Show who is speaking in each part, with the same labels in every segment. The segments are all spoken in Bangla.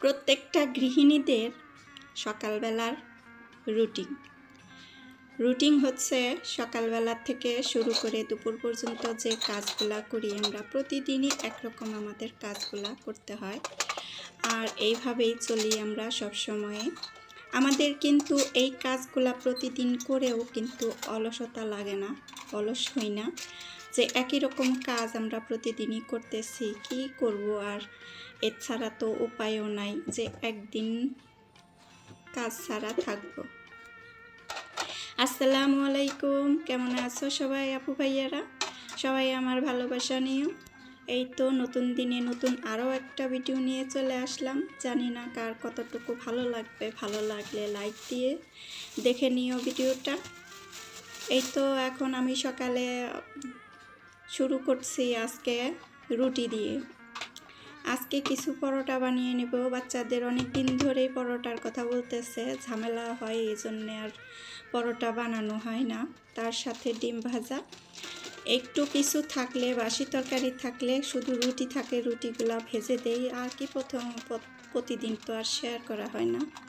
Speaker 1: প্রত্যেকটা গৃহিণীদের সকালবেলার রুটিন। রুটিন হচ্ছে সকালবেলা থেকে শুরু করে দুপুর পর্যন্ত যে কাজগুলা করি আমরা, প্রতিদিনই একরকম আমাদের কাজগুলা করতে হয়। আর এইভাবেই চলি আমরা সবসময়ে। আমাদের কিন্তু এই কাজগুলা প্রতিদিন করেও কিন্তু অলসতা লাগে না, অলস হই না। যে একই রকম কাজ আমরা প্রতিদিনই করতেছি, কি করব আর এছাড়া তো উপায়ও নাই যে একদিন কাজ ছাড়া থাকব। আসসালামু আলাইকুম, কেমন আছো সবাই আপু ভাইয়ারা? সবাই আমার ভালোবাসা নিও। এই তো নতুন দিনে নতুন আরও একটা ভিডিও নিয়ে চলে আসলাম। জানি না কার কতটুকু ভালো লাগবে, ভালো লাগলে লাইক দিয়ে দেখে নিও ভিডিওটা। এই তো এখন আমি সকালে শুরু করছি আজকে রুটি দিয়ে। আজকে কিছু পরোটা বানিয়ে নেব। বাচ্চাদের অনেক দিন ধরেই পরোটার কথা বলতেছে। ঝামেলা হয়, এই জন্যে আর পরোটা বানানো হয় না। তার সাথে ডিম ভাজা। একটু কিছু থাকলে, বাসি তরকারি থাকলে, শুধু রুটি থাকে, রুটিগুলা ভেজে দেই। আর কি প্রথম, প্রতিদিন তো আর শেয়ার করা হয় না।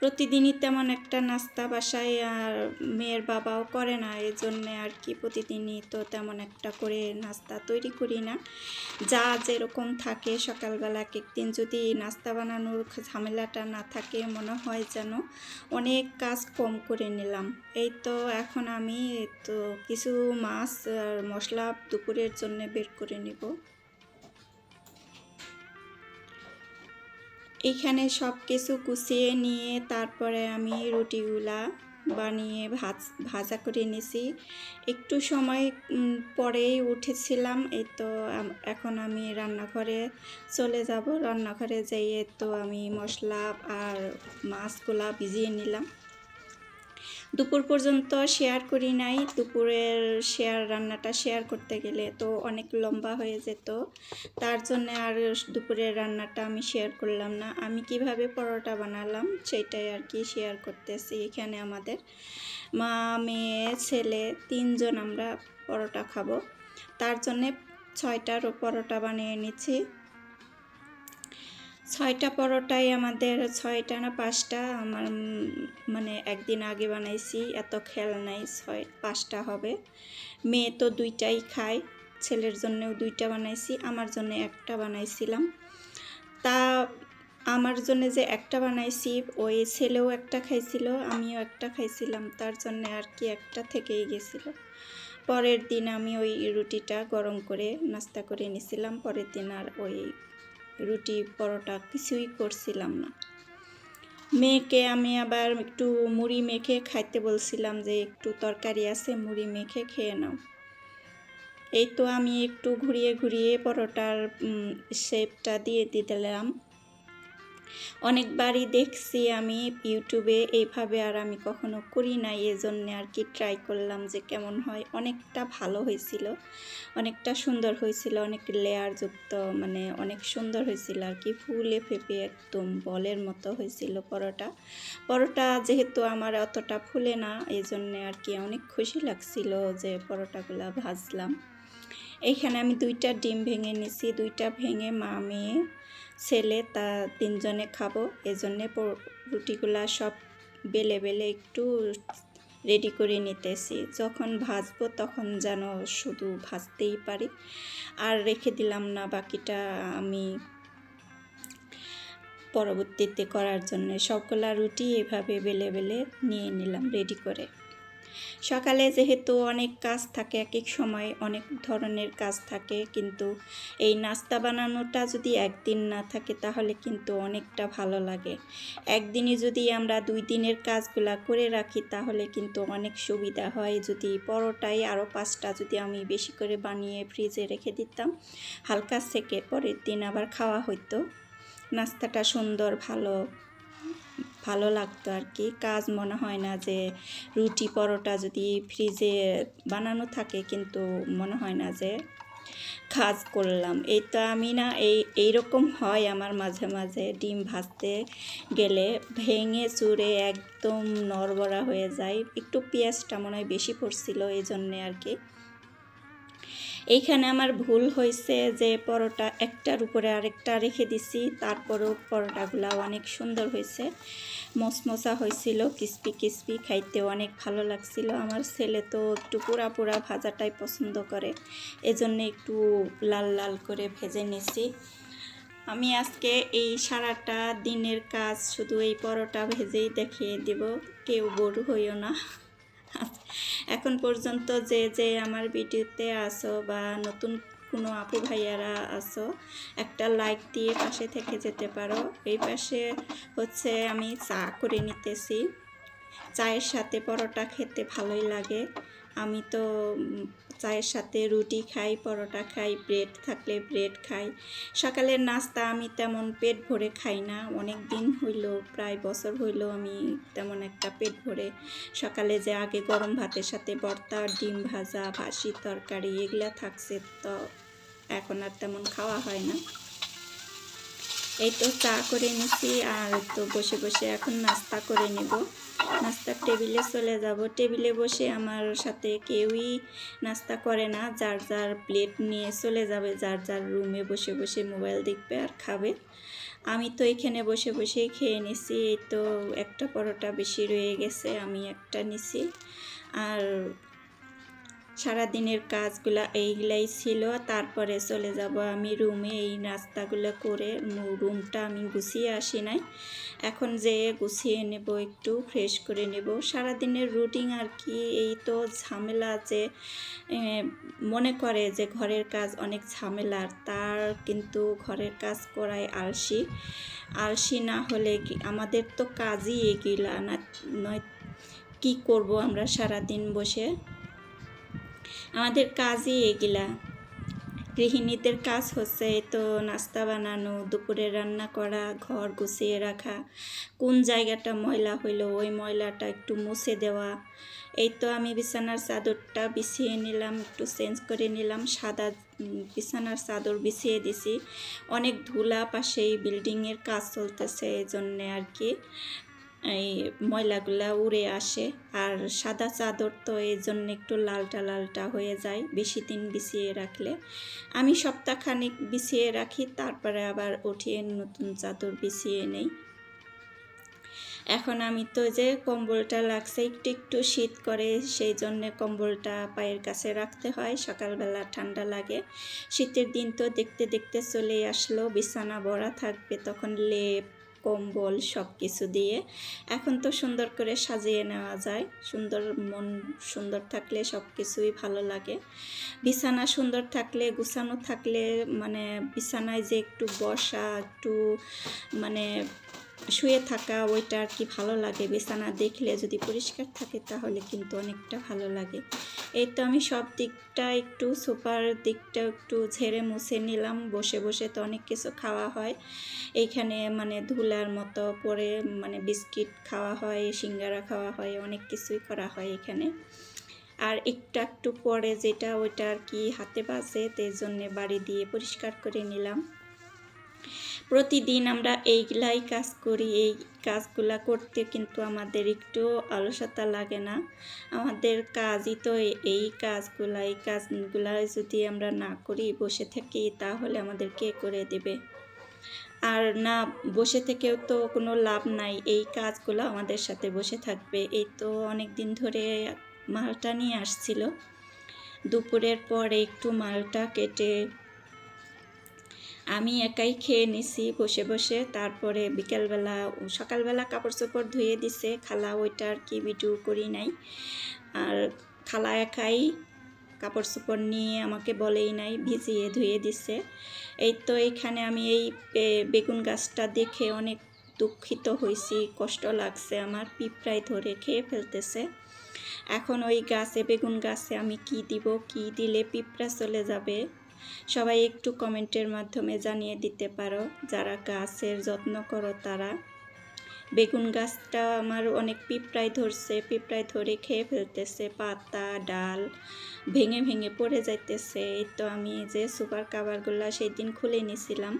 Speaker 1: প্রতিদিনই তেমন একটা নাস্তা বাসায় আর মেয়ের বাবাও করে না এই জন্যে আর কি প্রতিদিনই তো তেমন একটা করে নাস্তা তৈরি করি না। যা যেরকম থাকে, সকালবেলা একদিন যদি নাস্তা বানানোর ঝামেলাটা না থাকে, মনে হয় যেন অনেক কাজ কম করে নিলাম। এই তো এখন আমি তো কিছু মাছ আর মশলা দুপুরের জন্য বের করে নিব। এইখানে সব কিছু কুচিয়ে নিয়ে তারপরে আমি রুটিগুলা বানিয়ে ভাজ, ভাজা করে নিছি। একটু সময় পরেই উঠেছিলাম, এই তো এখন আমি রান্নাঘরে চলে যাব। রান্নাঘরে যেয়ে তো আমি মশলা আর মাছগুলা ভিজিয়ে নিলাম। দুপুর পর্যন্ত শেয়ার করি নাই। দুপুরের শেয়ার রান্নাটা শেয়ার করতে গেলে তো অনেক লম্বা হয়ে যেত। তার জন্য আর দুপুরের রান্নাটা আমি শেয়ার করলাম না। আমি কীভাবে পরোটা বানালাম সেটাই আর কি শেয়ার করতেছি এখানে আমাদের। মা, মেয়ে, ছেলে তিনজন আমরা পরোটা খাব। তার জন্যে ছয়টার পরোটা বানিয়ে নিচ্ছি। ছয়টা পরোটাই আমাদের ছয়টা না পাঁচটা আমার মানে একদিন আগে বানাইছি, এত খেয়াল নাই ছয়, পাঁচটা হবে। মেয়ে তো দুইটাই খায়, ছেলের জন্যেও দুইটা বানাইছি, আমার জন্য একটা বানাইছিলাম। তা আমার জন্য যে একটা বানাইছি, ওই ছেলেও একটা খাইছিল, আমিও একটা খাইছিলাম, তার জন্য আর কি একটা থেকেই গেছিল। পরের দিন আমি ওই রুটিটা গরম করে নাস্তা করে নিছিলাম, পরের দিন আর ওই রুটি, পরোটা কিছুই করছিলাম না। মেয়েকে আমি আবার একটু মুড়ি মেখে খাইতে বলছিলাম যে, একটু তরকারি আছে, মুড়ি মেখে খেয়ে নাও। এই তো আমি একটু ঘুরিয়ে ঘুরিয়ে পরোটার শেপটা দিয়ে দিলাম। অনেকবারই দেখছি আমি ইউটিউবে, এইভাবে আর আমি কখনো করি নাই। এজন্য আর কি ট্রাই করলাম যে কেমন হয়। অনেকটা ভালো হয়েছিল। অনেকটা সুন্দর হয়েছিল। অনেক লেয়ারযুক্ত মানে অনেক সুন্দর হয়েছিল আর কি। ফুলে ফেপে একদম বলের মতো হয়েছিল পরোটা। পরোটা যেহেতু আমার অতটা ফুলে না এই জন্যে আর কি অনেক খুশি লাগছিল যে পরোটাগুলো ভাজলাম। এইখানে আমি দুইটা ডিম ভেঙে নিছি। দুইটা ভেঙে মা মেয়ে ছেলে, তা তিনজনে খাব। এজন্যে রুটিগুলা সব বেলে বেলে একটু রেডি করে নিতেছি। যখন ভাজবো তখন যেন শুধু ভাজতেই পারি। আর রেখে দিলাম না, বাকিটা আমি পরবর্তীতে করার জন্য। সবগুলা রুটি এভাবে বেলে বেলে নিয়ে নিলাম রেডি করে। সকালে যেহেতু অনেক কাজ থাকে এক এক সময় অনেক ধরনের কাজ থাকে, কিন্তু এই নাস্তা বানানোটা যদি একদিন না থাকে, তাহলে কিন্তু অনেকটা ভালো লাগে। একদিনই যদি আমরা দুই দিনের কাজগুলা করে রাখি, তাহলে কিন্তু অনেক সুবিধা হয়। যদি পরোটাই আরও পাঁচটা যদি আমি বেশি করে বানিয়ে ফ্রিজে রেখে দিতাম, হালকা সেকে পরের দিন আবার খাওয়া হইতো। নাস্তাটা সুন্দর, ভালো ভালো লাগতো আর কি কাজ মনে হয় না যে রুটি পরোটা যদি ফ্রিজে বানানো থাকে কিন্তু মনে হয় না যে কাজ করলাম। এই তো আমি না এই, এইরকম হয় আমার মাঝে মাঝে ডিম ভাজতে গেলে ভেঙে চুরে একদম নরবরা হয়ে যায়। একটু পেঁয়াজটা মনে হয় বেশি পড়ছিল, এই জন্যে আর কি এইখানে আমার ভুল হয়েছে যে পরোটা একটার উপরে আরেকটা রেখে দিছি। তারপরেও পরোটাগুলো অনেক সুন্দর হয়েছে। মসমসা হয়েছিল কিসপি কিসপি খাইতে অনেক ভালো লাগছিল। আমার ছেলে তো একটু পুরা পুরা ভাজাটাই পছন্দ করে। এজন্য একটু লাল লাল করে ভেজে নিছি। আমি আজকে এই সারাটা দিনের কাজ শুধু এই পরোটা ভেজেই দেখিয়ে দিব। কেউ বোর হইও না। এখন পর্যন্ত যে যে আমার ভিডিওতে আসো বা নতুন কোনো আপু ভাইয়ারা আসো একটা লাইক দিয়ে পাশে থেকে যেতে পারো। এই পাশে হচ্ছে আমি চা করে নিতেছি। চায়ের সাথে পরোটা খেতে ভালোই লাগে। আমি তো চায়ের সাথে রুটি খাই, পরোটা খাই, ব্রেড থাকলে ব্রেড খাই। সকালের নাস্তা আমি তেমন পেট ভরে খাই না। অনেক দিন হইল, প্রায় বছর হইল আমি তেমন একটা পেট ভরে। সকালে যে আগে গরম ভাতের সাথে বর্তা ডিম ভাজা, ভাসি তরকারি, এগুলা থাকছে তো এখন আর তেমন খাওয়া হয় না। এই তো চা করে নিছি আর তো বসে বসে এখন নাস্তা করে নেব। নাস্তার টেবিলে চলে যাব। টেবিলে বসে আমার সাথে কেউই নাস্তা করে না। যার যার প্লেট নিয়ে চলে যাবে, যার যার রুমে বসে বসে মোবাইল দেখবে আর খাবে। আমি তো এখানে বসে বসেই খেয়ে নিছি। এই তো একটা পরোটা বেশি রয়ে গেছে, আমি একটা নিছি। আর সারাদিনের কাজগুলা এইগুলাই ছিল, তারপরে চলে যাব আমি রুমে। এই নাস্তাগুলো করে রুমটা আমি গুছিয়ে আসি নাই। এখন যে গুছিয়ে নেব, একটু ফ্রেশ করে নেব। সারাদিনের রুটিন আর কি, এই তো ঝামেলা যে মনে করে যে ঘরের কাজ অনেক ঝামেলার তার কিন্তু ঘরের কাজ করায় আলসি। আলসি না হলে আমাদের তো কাজই এগিলা, না, নয়, কি করব আমরা সারাদিন বসে? আমাদের কাজই এগুলা। গৃহিণীদের কাজ হচ্ছে এই তো নাস্তা বানানো, দুপুরে রান্না করা, ঘর গুছিয়ে রাখা, কোন জায়গাটা ময়লা হইল ওই ময়লাটা একটু মুছে দেওয়া। এই তো আমি বিছানার চাদরটা বিছিয়ে নিলাম, একটু চেঞ্জ করে নিলাম, সাদা বিছানার চাদর বিছিয়ে দিছি। অনেক ধুলা পাশেই বিল্ডিংয়ের কাজ চলতেছে, এই জন্যে আর কি। এই ময়লাগুলা উড়ে আসে। আর সাদা চাদর তো এই জন্য একটু লালটা লালটা হয়ে যায় বেশি দিন বিছিয়ে রাখলে। আমি সপ্তাহখানিক বিছিয়ে রাখি, তারপরে আবার উঠিয়ে নতুন চাদর বিছিয়ে নেই। এখন আমি তো যে কম্বলটা লাগছে একটু একটু শীত করে, সেই জন্যে কম্বলটা পায়ের কাছে রাখতে হয়, সকালবেলা ঠান্ডা লাগে। শীতের দিন তো দেখতে দেখতে চলে আসলো, বিছানা ভরা থাকবে, তখন লেপ কম্বল সব কিছু দিয়ে। এখন তো সুন্দর করে সাজিয়ে নেওয়া যায়। সুন্দর মন সুন্দর থাকলে সব কিছুই ভালো লাগে। বিছানা সুন্দর থাকলে, গুছানো থাকলে মানে বিছানায় যে একটু বসা, একটু মানে শুয়ে থাকা, ওইটা আর কি ভালো লাগে। বিছানা দেখলে যদি পরিষ্কার থাকে তাহলে কিন্তু অনেকটা ভালো লাগে। এই তো আমি সব দিকটা একটু সুপার দিকটা একটু ঝেড়ে মুছে নিলাম। বসে বসে তো অনেক কিছু খাওয়া হয়। এইখানে মানে ধুলার মতো পরে মানে বিস্কিট খাওয়া হয়, সিঙ্গারা খাওয়া হয়, অনেক কিছুই করা হয় এখানে। আর একটু একটু পরে যেটা, ওইটা আর কি হাতে বাজে সেই জন্যে বাড়ি দিয়ে পরিষ্কার করে নিলাম। প্রতিদিন আমরা এইগুলাই কাজ করি, এই কাজগুলা করতে কিন্তু আমাদের একটু অলসতা লাগে না। আমাদের কাজই তো এই কাজগুলা এই কাজগুলা যদি আমরা না করি বসে থাকি তাহলে আমাদের কে করে দেবে? আর না বসে থেকেও তো কোনো লাভ নাই, এই কাজগুলো আমাদের সাথে বসে থাকবে। এই তো অনেক দিন ধরে মালটা নিয়ে আসছিল। দুপুরের পরে একটু মালটা কেটে আমি একাই খেয়ে নিছি, বসে বসে। তারপরে বিকেলবেলা, সকালবেলা কাপড় চোপড় ধুয়ে দিছে। খালা ওইটা আর কি ভিডিও করি নাই। আর খালা একাই কাপড় চোপড় নিয়ে আমাকে বলেই নাই, ভিজিয়ে ধুয়ে দিছে। এই তো এখানে আমি এই বেগুন গাছটা দেখে অনেক দুঃখিত হয়েছি, কষ্ট লাগছে আমার, পিঁপড়ায় ধরে খেয়ে ফেলতেছে। এখন ওই গাছে, বেগুন গাছে আমি কি দিব, কি দিলে পিঁপড়া চলে যাবে? সবাই একটু কমেন্টের মাধ্যমে জানিয়ে দিতে পারো, যারা গাছের যত্ন করো তারা। বেগুন গাছটা আমার অনেক পিঁপড়ায় ধরছে, পিঁপড়ায় ধরে খেয়ে ফেলতেছে, পাতা, ডাল ভেঙে ভেঙে পড়ে যাইতেছে। এই তো আমি যে সুপার কাভারগুলো সেই দিন খুলে নিয়েছিলাম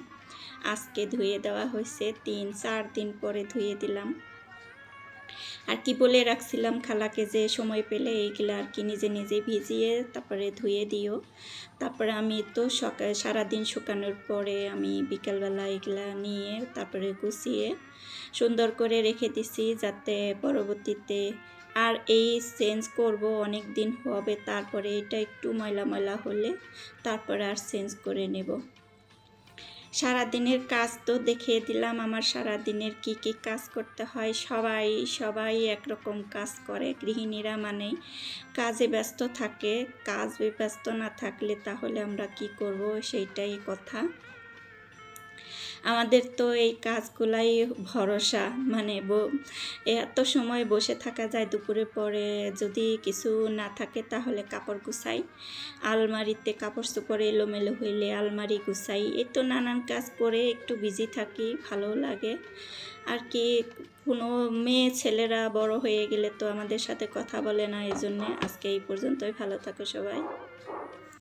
Speaker 1: আজকে ধুয়ে দেওয়া হয়েছে তিন, চার দিন পরে ধুয়ে দিলাম। আর কি বলে রাখছিলাম খালাকে যে সময় পেলে এইগুলো আর কি নিজে নিজে ভিজিয়ে তারপরে ধুয়ে দিও। তারপরে আমি তো সকাল সারাদিন শুকানোর পরে আমি বিকালবেলা এগুলা নিয়ে তারপরে গুছিয়ে সুন্দর করে রেখে দিছি যাতে পরবর্তীতে আর এই চেঞ্জ করব অনেক দিন হবে, তারপরে এটা একটু ময়লা ময়লা হলে তারপরে আর চেঞ্জ করে নেব। সারাদিনের কাজ তো দেখিয়ে দিলাম, আমার সারাদিনের কি কি কাজ করতে হয়। সবাই সবাই একরকম কাজ করে। গৃহিণীরা মানে কাজে ব্যস্ত থাকে। কাজ ব্যস্ত না থাকলে তাহলে আমরা কি করব? সেইটাই কথা। আমাদের তো এই কাজগুলাই ভরসা মানে এত সময় বসে থাকা যায় দুপুরে পরে যদি কিছু না থাকে তাহলে কাপড় গুছাই, আলমারিতে কাপড় চোপড় এলোমেলো হইলে আলমারি গুছাই, এই তো নানান কাজ করে একটু বিজি থাকি, ভালো লাগে। আর কি, কোনো মেয়ে ছেলেরা বড় হয়ে গেলে তো আমাদের সাথে কথা বলে না, এই জন্যে আজকে এই পর্যন্তই, ভালো থাকো সবাই।